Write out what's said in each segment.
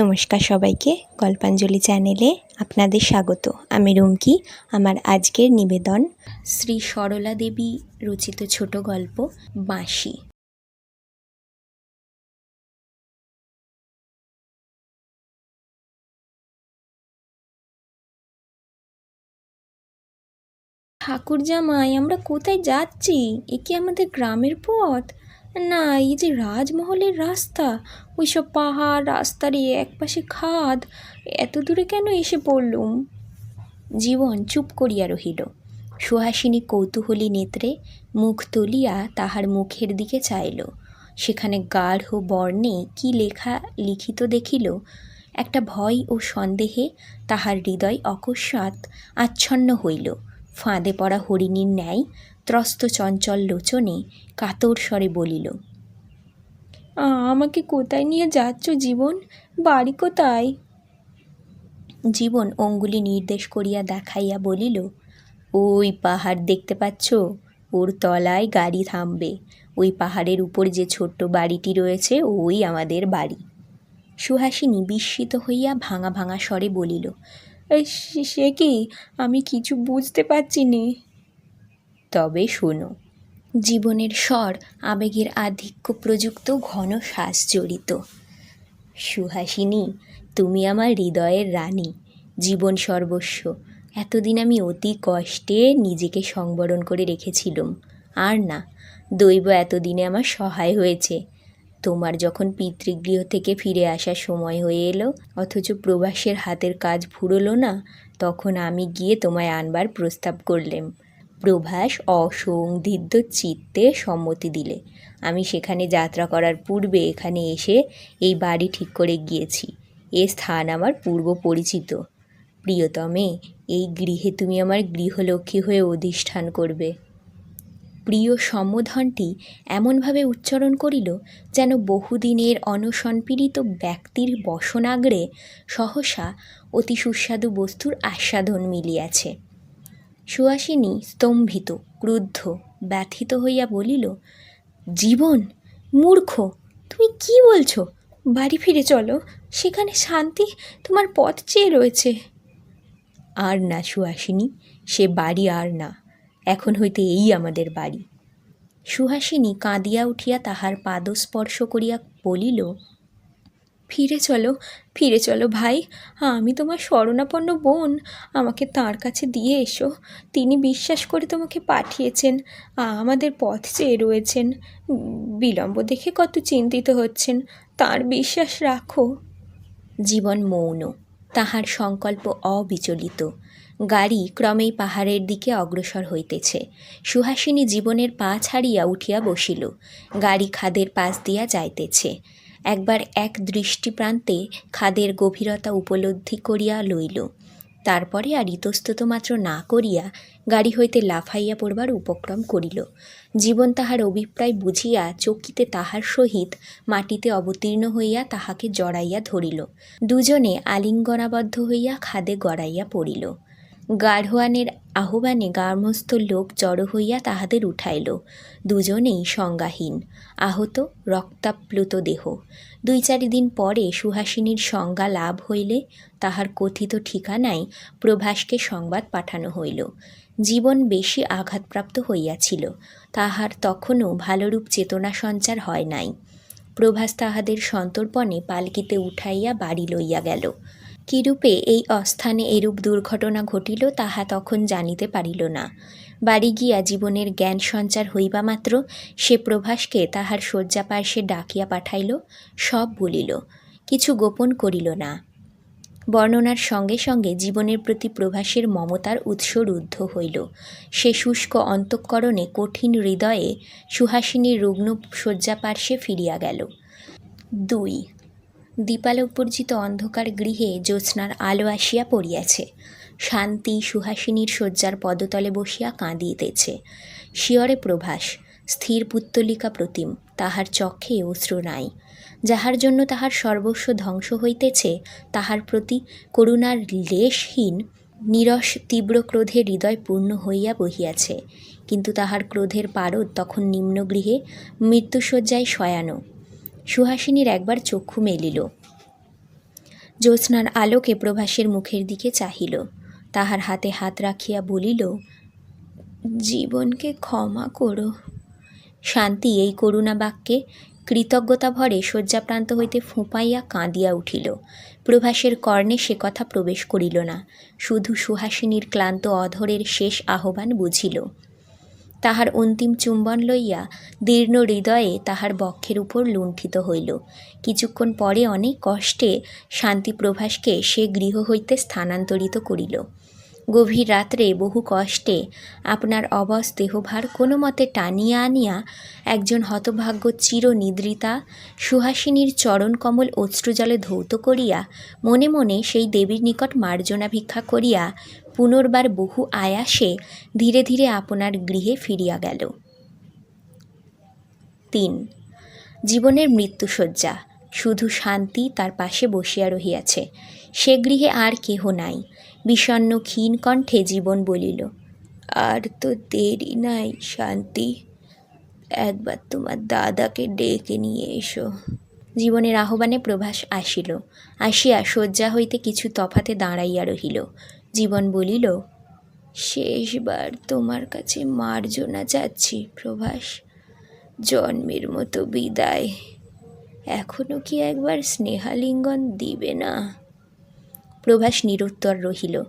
নমস্কার সবাইকে গল্পাঞ্জলি চ্যানেলে আপনাদের স্বাগত। আমি রুমকি। আমার আজকের নিবেদন শ্রী সরলা দেবী রচিত ছোট গল্প বাঁশি। ঠাকুর জামাই আমরা কোথায় যাচ্ছি? এ কি আমাদের গ্রামের পথ? না, এই যে রাজমহলের রাস্তা ওই সব পাহাড়, রাস্তার এই একপাশে খাদ, এত দূরে কেন এসে পড়লুম? জীবন চুপ করিয়া রহিল। সুহাসিনী কৌতূহলী নেত্রে মুখ তুলিয়া তাহার মুখের দিকে চাইল সেখানে গাঢ় বর্ণে কি লেখা লিখিত দেখিল, একটা ভয় ও সন্দেহে তাহার হৃদয় অকস্মাৎ আচ্ছন্ন হইল। ফাঁদে পড়া হরিণীর ন্যায় ত্রস্ত চঞ্চল লোচনে কাতর স্বরে বলিল আমাকে কোথায় নিয়ে যাচ্ছ জীবন? বাড়ি কোথায়? জীবন অঙ্গুলি নির্দেশ করিয়া দেখাইয়া বলিল, ওই পাহাড় দেখতে পাচ্ছ? ওর তলায় গাড়ি থামবে। ওই পাহাড়ের উপর যে ছোট্ট বাড়িটি রয়েছে, ওই আমাদের বাড়ি। সুহাসিনী বিস্মিত হইয়া ভাঙা ভাঙা স্বরে বলিল সে- কি? আমি কিছু বুঝতে পারছি নে। তবে শোনো, জীবনের স্বর আবেগের আধিক্য প্রযুক্ত ঘন শ্বাস জড়িত সুহাসিনী, তুমি আমার হৃদয়ের রানী। জীবন সর্বস্ব। এতদিন আমি অতি কষ্টে নিজেকে সংবরণ করে রেখেছিলুম। আর না, দৈব এতদিনে আমার সহায় হয়েছে। তোমার যখন পিতৃগৃহ থেকে ফিরে আসার সময় হয়ে এলো, অথচ প্রবাসের হাতের কাজ ফুরলো না, তখন আমি গিয়ে তোমায় আনবার প্রস্তাব করলেম। প্রভাস অসংদিগ্ধ চিত্তে সম্মতি দিলে। আমি সেখানে যাত্রা করার পূর্বে এখানে এসে এই বাড়ি ঠিক করে গিয়েছি। এ স্থান আমার পূর্ব পরিচিত। প্রিয়তমে, এই গৃহে তুমি আমার গৃহলক্ষ্মী হয়ে অধিষ্ঠান করবে। প্রিয় সম্বোধনটি এমনভাবে উচ্চারণ করিল যেন বহুদিনের অনসনপীড়িত ব্যক্তির বসনাগ্রে সহসা অতি সুস্বাদু বস্তুর আস্বাদন মিলিয়াছে। সুহাসিনী স্তম্ভিত, ক্রুদ্ধ, ব্যথিত হইয়া বলিল, জীবন, মূর্খ, তুমি কি বলছো? বাড়ি ফিরে চলো, সেখানে শান্তি তোমার পথ চেয়ে রয়েছে। আর না সুহাসিনী সে বাড়ি আর না, এখন হইতে এই আমাদের বাড়ি। সুহাসিনী কাঁদিয়া উঠিয়া তাহার পাদস্পর্শ করিয়া বলিল ফিরে চলো ফিরে চলো ভাই। আমি তোমার শরণাপন্ন বোন। আমাকে তার কাছে দিয়ে এসো। তিনি বিশ্বাস করে তোমাকে পাঠিয়েছেন। আমাদের পথ চেয়ে রয়েছেন। বিলম্ব দেখে কত চিন্তিত হচ্ছেন। তার বিশ্বাস রাখো। জীবন মৌন, তাহার সংকল্প অবিচলিত। গাড়ি ক্রমেই পাহাড়ের দিকে অগ্রসর হইতেছে। সুহাসিনী জীবনের পা ছাড়িয়া উঠিয়া বসিল। গাড়ি খাদের পাশ দিয়া যাইতেছে। একবার এক দৃষ্টিপ্রান্তে খাদের গভীরতা উপলব্ধি করিয়া লইল। তারপরে আর ইতস্তত মাত্র না করিয়া গাড়ি হইতে লাফাইয়া পড়বার উপক্রম করিল। জীবন তাহার অভিপ্রায় বুঝিয়া চকিতে তাহার সহিত মাটিতে অবতীর্ণ হইয়া তাহাকে জড়াইয়া ধরিল। দুজনে আলিঙ্গনাবদ্ধ হইয়া খাদে গড়াইয়া পড়িল। গাঢ়োয়ানের আহ্বানে গার্মস্থ লোক জড়ো হইয়া তাহাদের উঠাইল। দুজনেই সংজ্ঞাহীন। আহত রক্তাপ্লুত দেহ। দুই চারি দিন পরে সুহাসিনীর সংজ্ঞা লাভ হইলে তাহার কথিত ঠিকানায় প্রভাসকে সংবাদ পাঠানো হইল। জীবন বেশি আঘাতপ্রাপ্ত হইয়াছিল। তাহার তখনও ভালোরূপ চেতনা সঞ্চার হয় নাই। প্রভাস তাহাদের সন্তর্পণে পালকিতে উঠাইয়া বাড়ি লইয়া গেল। কিরূপে এই অস্থানে এরূপ দুর্ঘটনা ঘটিল তাহা তখন জানিতে পারিল না। বাড়ি গিয়া জীবনের জ্ঞান সঞ্চার হইবা মাত্র, সে প্রভাসকে তাহার শয্যা পার্শ্বে ডাকিয়া পাঠাইল, সব বলিল, কিছু গোপন করিল না। বর্ণনার সঙ্গে সঙ্গে জীবনের প্রতি প্রভাসের মমতার উৎস রুদ্ধ হইল। সে শুষ্ক অন্তঃকরণে কঠিন হৃদয়ে সুহাসিনীর রুগ্ন শয্যা পার্শ্বে ফিরিয়া গেল। দুই দীপালোকবর্জিত অন্ধকার গৃহে জ্যোৎস্নার আলো আসিয়া পড়িয়াছে। শান্তি সুহাসিনীর শয্যার পদতলে বসিয়া কাঁদিতেছে। শিয়রে প্রভাস, স্থির পুত্তলিকা প্রতিম, তাহার চক্ষে অশ্রু নাই। যাহার জন্য তাহার সর্বস্ব ধ্বংস হইতেছে, তাহার প্রতি করুণার লেশহীন, নিরস, তীব্র ক্রোধে হৃদয় পূর্ণ হইয়া বহিয়াছে। কিন্তু তাহার ক্রোধের পারদ তখন নিম্নগৃহে, মৃত্যুশয্যায় শয়ানো। সুহাসিনীর একবার চক্ষু মেলিল। জ্যোৎস্নার আলোকে প্রভাসের মুখের দিকে চাহিল। তাহার হাতে হাত রাখিয়া বলিল, জীবনকে ক্ষমা করো। শান্তি এই করুণা বাক্যে কৃতজ্ঞতা ভরে শয্যাপ্রান্ত হইতে ফুঁপাইয়া কাঁদিয়া উঠিল। প্রভাসের কর্ণে সে কথা প্রবেশ করিল না। শুধু সুহাসিনীর ক্লান্ত অধরের শেষ আহ্বান বুঝিল। তাহার অন্তিম চুম্বন লইয়া দীর্ণ হৃদয়ে তাহার বক্ষের উপর লুণ্ঠিত হইল। কিছুক্ষণ পরে অনেক কষ্টে শান্তি প্রভাসকে সে গৃহ হইতে স্থানান্তরিত করিল। গভীর রাত্রে বহু কষ্টে আপনার অবস দেহভার কোনো মতে টানিয়া আনিয়া একজন হতভাগ্য চিরনিদ্রিতা সুহাসিনীর চরণকমল অশ্রুজলে ধৌত করিয়া মনে মনে সেই দেবীর নিকট মার্জনা ভিক্ষা করিয়া পুনর্বার বহু আয়াসে ধীরে ধীরে আপনার গৃহে ফিরিয়া গেল। তিন, জীবনের মৃত্যুশয্যা শুধু শান্তি তার পাশে বসিয়া রহিয়াছে। সে গৃহে আর কেহ নাই। বিষণ্ন ক্ষীণ কণ্ঠে জীবন বলিল, আর তো দেরি নাই, শান্তি। একবার তোমার দাদাকে ডেকে নিয়ে এসো। জীবনের আহ্বানে প্রভাস আসিল। আসিয়া শয্যা হইতে কিছু তফাতে দাঁড়াইয়া রহিল। জীবন বলিল, শেষবার তোমার কাছে মার্জনা যাচ্ছি প্রভাস। জন্মের মতো বিদায়। এখনও কি একবার স্নেহালিঙ্গন দিবে না? প্রভাস নিরুত্তর রহিল।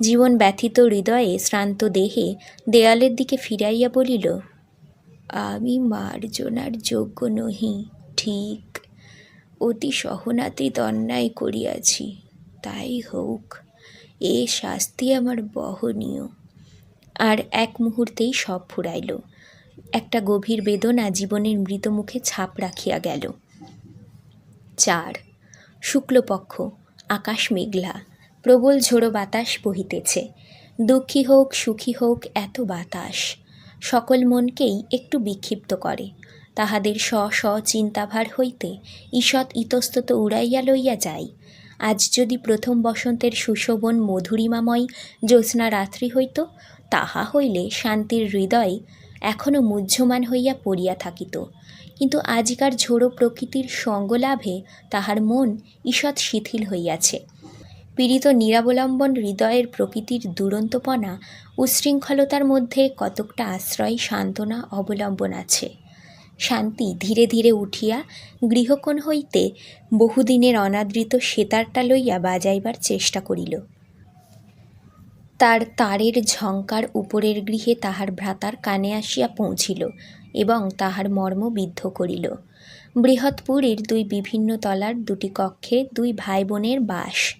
জীবন ব্যথিত হৃদয়ে, শ্রান্ত দেহে দেয়ালের দিকে ফিরাইয়া বলিল, আমি মার্জনার যোগ্য নহি, ঠিক। অতি সহনাতীত অন্যায় করিয়াছি, তাই হোক। এ শাস্তি আমার বহনীয়। আর এক মুহূর্তেই সব ফুরাইল। একটা গভীর বেদনা জীবনের মৃত মুখে ছাপ রাখিয়া গেল। চার, শুক্লপক্ষ, আকাশ মেঘলা, প্রবল ঝোড়ো বাতাস বহিতেছে। দুঃখী হোক, সুখী হোক, এত বাতাস। সকল মনকেই একটু বিক্ষিপ্ত করে। তাহাদের স্ব স্ব চিন্তাভার হইতে ঈষৎ ইতস্তত উড়াইয়া লইয়া যায় আজ যদি প্রথম বসন্তের সুশোভন মধুরিমাময় জ্যোৎস্না রাত্রি হইত, তাহা হইলে শান্তির হৃদয় এখনও মুহ্যমান হইয়া পড়িয়া থাকিত। কিন্তু আজিকার ঝোড়ো প্রকৃতির সঙ্গলাভে তাহার মন ঈষৎ শিথিল হইয়াছে। পীড়িত নিরাবলম্বন হৃদয়ের প্রকৃতির দুরন্তপনা, উশৃঙ্খলতার মধ্যে কতকটা আশ্রয়, সান্ত্বনা অবলম্বন আছে। শান্তি ধীরে ধীরে উঠিয়া গৃহকোণ হইতে বহুদিনের অনাদৃত সেতারটা লইয়া বাজাইবার চেষ্টা করিল। তার তারের ঝঙ্কার উপরের গৃহে তাহার ভ্রাতার কানে আসিয়া পৌঁছিল এবং তাহার মর্ম বিদ্ধ করিল। বৃহৎপুরীর দুই বিভিন্ন তলার দুটি কক্ষে দুই ভাই বোনের বাস।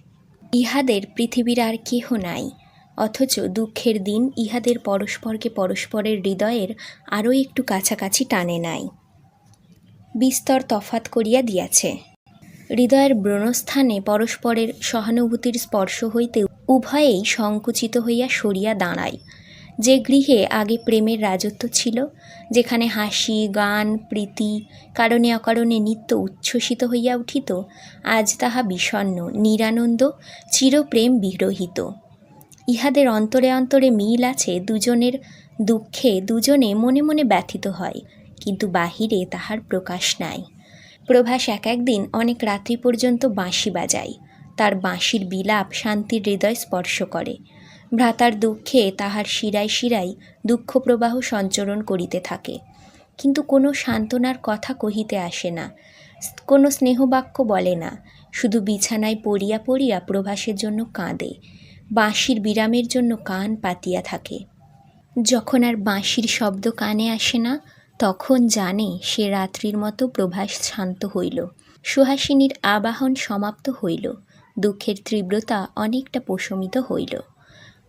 ইহাদের পৃথিবীর আর কেহ নাই। অথচ দুঃখের দিন ইহাদের পরস্পরকে পরস্পরের হৃদয়ের আরও একটু কাছাকাছি টানে নাই। বিস্তর তফাত করিয়া দিয়াছে। হৃদয়ের ব্রণস্থানে পরস্পরের সহানুভূতির স্পর্শ হইতে উভয়েই সংকুচিত হইয়া সরিয়া দাঁড়ায়। যে গৃহে আগে প্রেমের রাজত্ব ছিল, যেখানে হাসি, গান, প্রীতি, কারণে অকারণে নিত্য উচ্ছ্বসিত হইয়া উঠিত, আজ তাহা বিষণ্ন নিরানন্দ, চিরপ্রেম বিরহিত। ইহাদের অন্তরে অন্তরে মিল আছে দুজনের দুঃখে দুজনে মনে মনে ব্যথিত হয়, কিন্তু বাহিরে তাহার প্রকাশ নাই। প্রভাস এক একদিন অনেক রাত্রি পর্যন্ত বাঁশি বাজায়। তার বাঁশির বিলাপ শান্তির হৃদয় স্পর্শ করে। ভ্রাতার দুঃখে তাহার শিরায় শিরায় দুঃখ প্রবাহ সঞ্চরণ করিতে থাকে। কিন্তু কোনো সান্ত্বনার কথা কহিতে আসে না। কোনো স্নেহবাক্য বলে না। শুধু বিছানায় পড়িয়া পড়িয়া প্রভাসের জন্য কাঁদে। বাঁশির বিরামের জন্য কান পাতিয়া থাকে। যখন আর বাঁশির শব্দ কানে আসে না, তখন জানে সে রাত্রির মতো প্রভাস শান্ত হইল। সুহাসিনীর আবাহন সমাপ্ত হইল। দুঃখের তীব্রতা অনেকটা প্রশমিত হইল।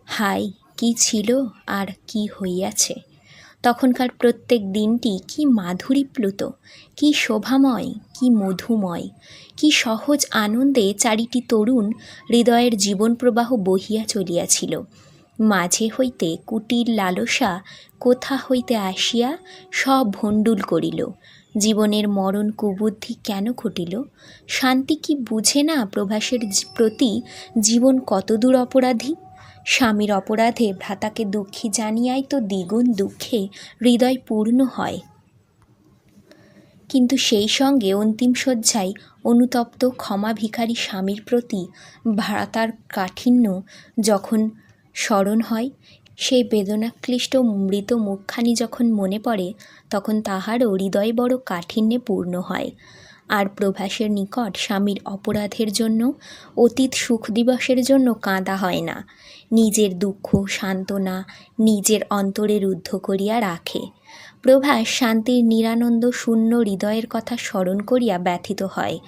হাই কি ছিল আর কি হইয়াছে? তখনকার প্রত্যেক দিনটি কি মাধুরীপ্লুত, কি শোভাময়, কি মধুময়, কি সহজ আনন্দে চারিটি তরুণ হৃদয়ের জীবন প্রবাহ বহিয়া চলিয়াছিল। মাঝে হইতে কুটির লালসা কোথা হইতে আসিয়া সব ভণ্ডুল করিল। জীবনের মরণ কুবুদ্ধি কেন ঘটিল? শান্তি কি বুঝে না প্রভাসের প্রতি জীবন কতদূর অপরাধী? স্বামীর অপরাধে ভ্রাতাকে দুঃখী জানিয়াই তো দ্বিগুণ দুঃখে হৃদয় পূর্ণ হয়। কিন্তু সেই সঙ্গে অন্তিম শয্যায় অনুতপ্ত ক্ষমা ভিখারি স্বামীর প্রতি ভ্রাতার কাঠিন্য যখন স্মরণ হয়, সেই বেদনাক্লিষ্ট মৃত মুখখানি যখন মনে পড়ে, তখন তাহারও হৃদয় বড় কাঠিন্যে পূর্ণ হয়। আর প্রভাসের নিকট স্বামীর অপরাধের জন্য, অতীত সুখ দিবসের জন্য কাঁদা হয় না। নিজের দুঃখ, সান্ত্বনা নিজের অন্তরে রুদ্ধ করিয়া রাখে। প্রভাস শান্তির নিরানন্দ শূন্য হৃদয়ের কথা স্মরণ করিয়া ব্যথিত হয়।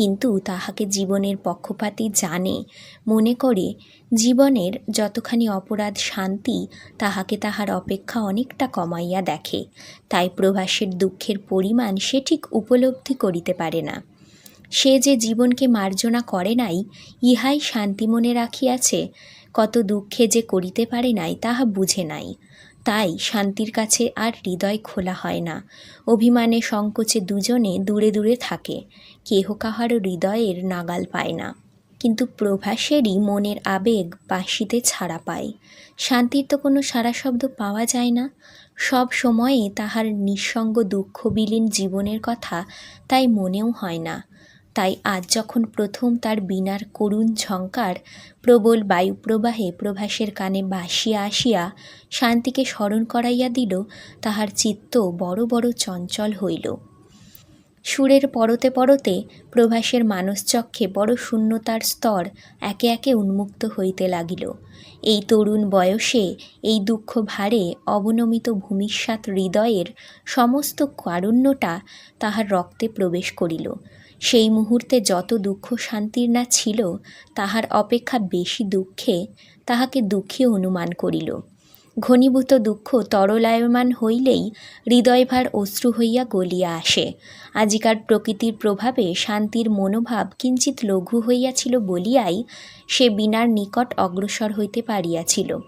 কিন্তু তাহাকে জীবনের পক্ষপাতী জানে, মনে করে, জীবনের যতখানি অপরাধ শান্তি, তাহাকে তাহার অপেক্ষা অনেকটা কমাইয়া দেখে, তাই প্রভাসের দুঃখের পরিমাণ সে ঠিক উপলব্ধি করিতে পারে না। সে যে জীবনকে মার্জনা করে নাই, ইহাই শান্তি মনে রাখিয়াছে, কত দুঃখে যে করিতে পারে নাই তাহা বুঝে নাই। তাই শান্তির কাছে আর হৃদয় খোলা হয় না, অভিমানে সংকোচে দুজনে দূরে দূরে থাকে। কেহ কাহারও হৃদয়ের নাগাল পায় না। কিন্তু প্রভাসেরই মনের আবেগ বাঁশিতে ছাড়া পায়। শান্তির তো কোনো সারা শব্দ পাওয়া যায় না। সব সময়ে তাহার নিঃসঙ্গ দুঃখ বিলীন জীবনের কথা তাই মনেও হয় না। তাই আজ যখন প্রথম তার বীণার করুণ ঝঙ্কার, প্রবল বায়ুপ্রবাহে প্রভাসের কানে বাসিয়া আসিয়া শান্তিকে স্মরণ করাইয়া দিল, তাহার চিত্ত বড় বড় চঞ্চল হইল। সুরের পরতে পরতে প্রভাসের মানসচক্ষে বড় শূন্যতার স্তর একে একে উন্মুক্ত হইতে লাগিল। এই তরুণ বয়সে এই দুঃখ ভারে অবনমিত ভূমিষ্যাত হৃদয়ের সমস্ত কারুণ্যটা তাহার রক্তে প্রবেশ করিল। সেই মুহূর্তে যত দুঃখ শান্তির না ছিল, তাহার অপেক্ষা বেশি দুঃখে তাহাকে দুঃখী অনুমান করিল। ঘনীভূত দুঃখ তরলায়মান হইলেই হৃদয়ভার অশ্রু হইয়া গলিয়া আসে। আজিকার প্রকৃতির প্রভাবে শান্তির মনোভাব কিঞ্চিত লঘু হইয়াছিল বলিয়াই সে বিনার নিকট অগ্রসর হইতে পারিয়াছিল।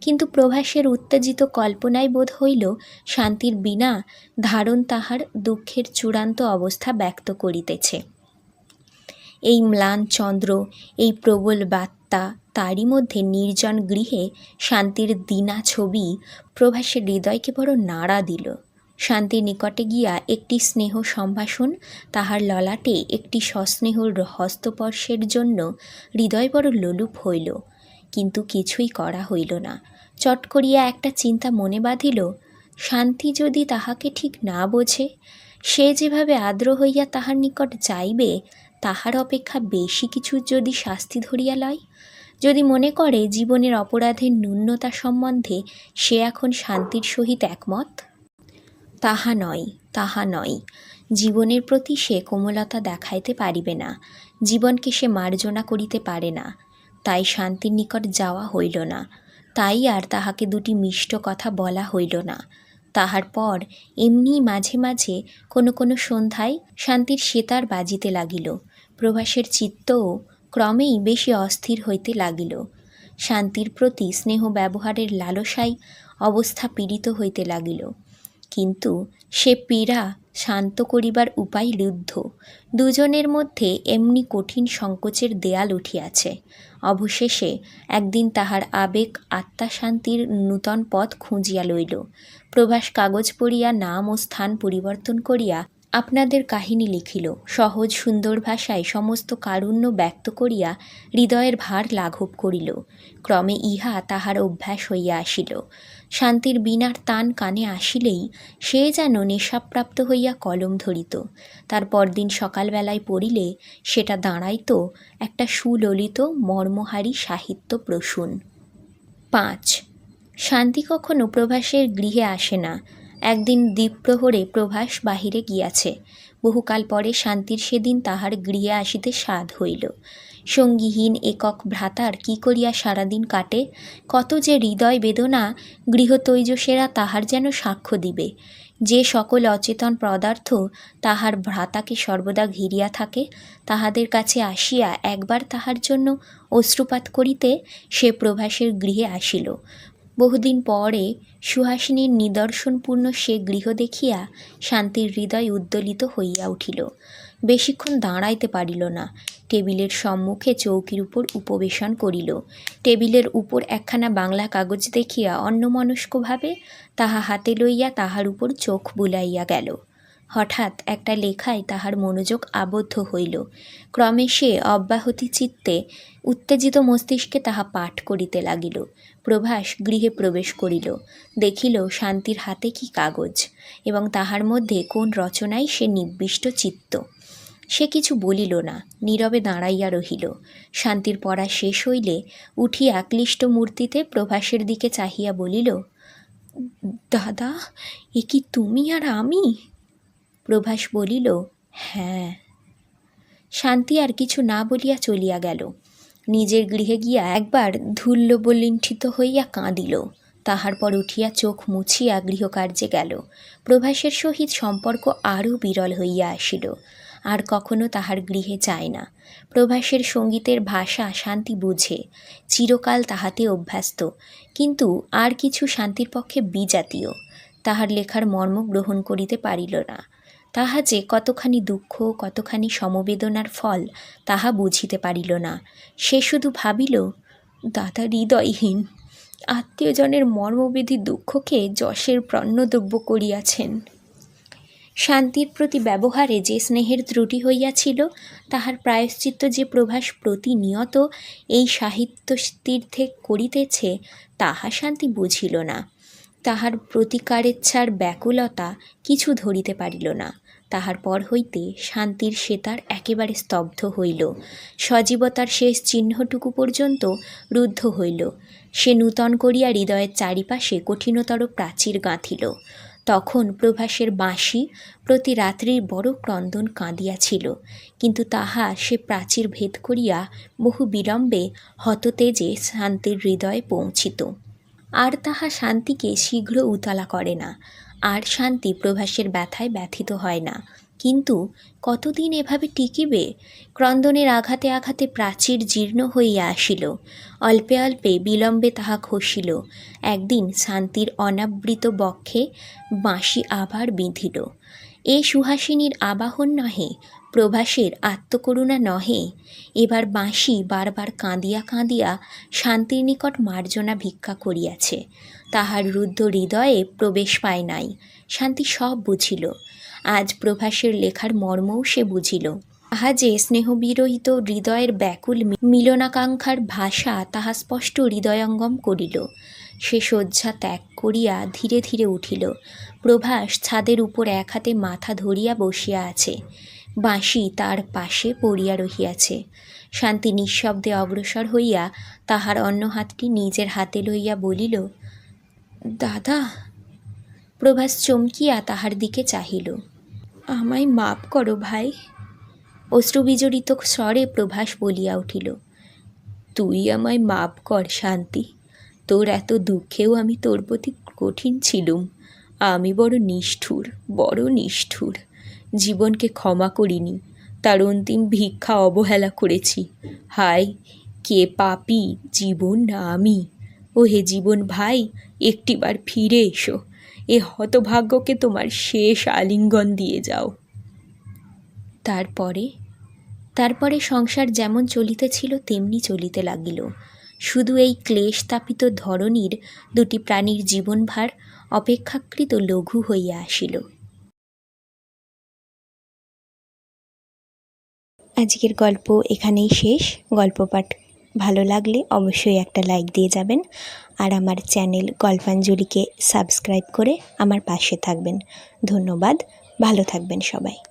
কিন্তু প্রভাসের উত্তেজিত কল্পনায় বোধ হইল, শান্তির বিনা ধারণ তাহার দুঃখের চূড়ান্ত অবস্থা ব্যক্ত করিতেছে। এই ম্লান চন্দ্র, এই প্রবল বার্তা তারই মধ্যে নির্জন গৃহে শান্তির দিনা ছবি প্রভাসের হৃদয়কে বড় নাড়া দিল। শান্তির নিকটে গিয়া একটি স্নেহ সম্ভাষণ, তাহার ললাটে একটি সস্নেহ হস্তস্পর্শের জন্য হৃদয় বড় লোলুপ হইল। কিন্তু কিছুই করা হইল না। চট করিয়া একটা চিন্তা মনে বাঁধিল, শান্তি যদি তাহাকে ঠিক না বোঝে, সে যেভাবে আদ্র হইয়া তাহার নিকট যাইবে, তাহার অপেক্ষা বেশি কিছু যদি শাস্তি ধরিয়া লয়? যদি মনে করে জীবনের অপরাধের ন্যূনতা সম্বন্ধে সে এখন শান্তির সহিত একমত? তাহা নয় তাহা নয়। জীবনের প্রতি সে কোমলতা দেখাইতে পারিবে না। জীবনকে সে মার্জনা করিতে পারে না। তাই শান্তির নিকট যাওয়া হইল না। তাই আর তাহাকে দুটি মিষ্ট কথা বলা হইল না। তাহার পর এমনি মাঝে মাঝে কোনো কোনো সন্ধ্যায় শান্তির সেতার বাজিতে লাগিল। প্রভাসের চিত্তও ক্রমেই বেশি অস্থির হইতে লাগিল। শান্তির প্রতি স্নেহ ব্যবহারের লালসাই অবস্থা পীড়িত হইতে লাগিল। কিন্তু সে পীড়া শান্ত করিবার উপায় রুদ্ধ দুজনের মধ্যে এমনি কঠিন সংকোচের দেয়াল উঠিয়াছে। অবশেষে একদিন তাহার আবেগ আত্মা শান্তির নূতন পথ খুঁজিয়া লইল। প্রভাস কাগজ পড়িয়া নাম ও স্থান পরিবর্তন করিয়া আপনাদের কাহিনী লিখিল, সহজ সুন্দর ভাষায় সমস্ত কারুণ্য ব্যক্ত করিয়া হৃদয়ের ভার লাঘব করিল। ক্রমে ইহা তাহার অভ্যাস হইয়া আসিল। শান্তির বিনার তান কানে আসিলেই সে যেন নেশাপ্রাপ্ত হইয়া কলম ধরিত। তার পরদিন সকালবেলায় পড়িলে সেটা দাঁড়াইত একটা সুললিত, মর্মহারী সাহিত্য প্রসূন। পাঁচ। শান্তি কখনো প্রভাসের গৃহে আসে না। একদিন দ্বীপ্রহরে প্রভাস বাহিরে গিয়াছে। বহুকাল পরে শান্তির সেদিন তাহার গৃহে আসিতে সাধ হইল। সঙ্গীহীন একক ভ্রাতার কি করিয়া সারাদিন কাটে? কত যে হৃদয় বেদনা, গৃহতৈজসেরা তাহার যেন সাক্ষ্য দিবে। যে সকল অচেতন পদার্থ তাহার ভ্রাতাকে সর্বদা ঘিরিয়া থাকে, তাহাদের কাছে আসিয়া একবার তাহার জন্য অশ্রুপাত করিতে সে প্রভাসের গৃহে আসিল। বহুদিন পরে সুহাসিনীর নিদর্শনপূর্ণ সে গৃহ দেখিয়া শান্তির হৃদয় উদ্দোলিত হইয়া উঠিল। বেশিক্ষণ দাঁড়াইতে পারিল না। টেবিলের সম্মুখে চৌকির উপর উপবেশন করিল। টেবিলের উপর একখানা বাংলা কাগজ দেখিয়া অন্যমনস্কভাবে তাহা হাতে লইয়া তাহার উপর চোখ বুলাইয়া গেল। হঠাৎ একটা লেখায় তাহার মনোযোগ আবদ্ধ হইল। ক্রমে সে অব্যাহতি চিত্তে উত্তেজিত মস্তিষ্কে তাহা পাঠ করিতে লাগিল। প্রভাস গৃহে প্রবেশ করিল। দেখিল শান্তির হাতে কি কাগজ, এবং তাহার মধ্যে কোন রচনায় সে নির্বিষ্ট চিত্ত। সে কিছু বলিল না, নীরবে দাঁড়াইয়া রহিল। শান্তির পড়া শেষ হইলে উঠিয়া ক্লিষ্ট মূর্তিতে প্রভাসের দিকে চাহিয়া বলিল, দাদা, এ কি তুমি আর আমি? প্রভাস বলিল হ্যাঁ। শান্তি আর কিছু না বলিয়া চলিয়া গেল। নিজের গৃহে গিয়া একবার ধুল্লবলিণ্ঠিত হইয়া কাঁদিল। তাহার পর উঠিয়া চোখ মুছিয়া গৃহকার্যে গেল। প্রভাসের সহিত সম্পর্ক আরও বিরল হইয়া আসিল। আর কখনো তাহার গৃহে যায় না। প্রভাসের সঙ্গীতের ভাষা শান্তি বুঝে। চিরকাল তাহাতে অভ্যস্ত। কিন্তু আর কিছু শান্তির পক্ষে বিজাতীয়। তাহার লেখার মর্ম গ্রহণ করিতে পারিল না। তাহা যে কতখানি দুঃখ, কতখানি সমবেদনার ফল, তাহা বুঝিতে পারিল না। সে শুধু ভাবিল, দাদা হৃদয়হীন, আত্মীয়জনের মর্মবেদী দুঃখকে যশের প্রণ্যদ্রব্য করিয়াছেন। শান্তির প্রতি ব্যবহারে যে স্নেহের ত্রুটি হইয়াছিল, তাহার প্রায়শ্চিত্ত যে প্রভাস প্রতিনিয়ত এই সাহিত্য তীর্থে করিতেছে, তাহা শান্তি বুঝিল না। তাহার প্রতিকারেচ্ছার ব্যাকুলতা কিছু ধরিতে পারিল না। তাহার পর হইতে শান্তির সেতার একেবারে স্তব্ধ হইল। সজীবতার শেষ চিহ্নটুকু পর্যন্ত রুদ্ধ হইল। সে নূতন করিয়া হৃদয়ের চারিপাশে কঠিনতর প্রাচীর গাঁথিল। তখন প্রভাসের বাঁশি প্রতি রাত্রির বড় ক্রন্দন কাঁদিয়াছিল। কিন্তু তাহা সে প্রাচীর ভেদ করিয়া বহু বিলম্বে হততেজে শান্তির হৃদয়ে পৌঁছিত। আর তাহা শান্তিকে শীঘ্র উতলা করে না, আর শান্তি প্রভাসের ব্যথায় ব্যথিত হয় না। কিন্তু কতদিন এভাবে টিকিবে? ক্রন্দনের আঘাতে আঘাতে প্রাচীর জীর্ণ হইয়া আসিল। অল্পে অল্পে বিলম্বে তাহা খসিল একদিন শান্তির অনাবৃত বক্ষে বাঁশি আবার বিঁধিল। এ সুহাসিনীর আবাহন নহে, প্রভাসের আত্মকরুণা নহে। এবার বাঁশি বারবার কাঁদিয়া কাঁদিয়া শান্তির নিকট মার্জনা ভিক্ষা করিয়াছে। তাহার রুদ্ধ হৃদয়ে প্রবেশ পায় নাই, শান্তি সব বুঝিল। আজ প্রভাসের লেখার মর্মও সে বুঝিল। তাহা যে স্নেহবিরহিত হৃদয়ের ব্যাকুল মিলনাকাঙ্ক্ষার ভাষা তাহা স্পষ্ট হৃদয়ঙ্গম করিল। সে শয্যা ত্যাগ করিয়া ধীরে ধীরে উঠিল। প্রভাস ছাদের উপর এক হাতে মাথা ধরিয়া বসিয়া আছে। বাঁশি তার পাশে পড়িয়া রহিয়াছে। শান্তি নিঃশব্দে অগ্রসর হইয়া তাহার অন্য হাতটি নিজের হাতে লইয়া বলিল, দাদা। প্রভাস চমকিয়া তাহার দিকে চাহিল। আমায় মাপ করো ভাই। অশ্রুবিজড়িত স্বরে প্রভাস বলিয়া উঠিল, তুই আমায় মাপ কর শান্তি। তোর এত দুঃখেও আমি তোর প্রতি কঠিন ছিলুম। আমি বড় নিষ্ঠুর বড় নিষ্ঠুর। জীবনকে ক্ষমা করিনি, তার অন্তিম ভিক্ষা অবহেলা করেছি। হায়, কে পাপি জীবন না আমি। ও হে জীবন ভাই, একটিবার ফিরে এসো। এ হতভাগ্যকে তোমার শেষ আলিঙ্গন দিয়ে যাও। তারপরে তারপরে সংসার যেমন চলিতেছিল, তেমনি চলিতে লাগিল। শুধু এই ক্লেশ তাপিত ধরনীর দুটি প্রাণীর জীবনভার অপেক্ষাকৃত লঘু হইয়া আসিল। আজকের গল্প এখানেই শেষ। গল্প পাঠ ভালো লাগলে অবশ্যই একটা লাইক দিয়ে যাবেন আর আমার চ্যানেল গল্পাঞ্জলিকে সাবস্ক্রাইব করে আমার পাশে থাকবেন। ধন্যবাদ। ভালো থাকবেন সবাই।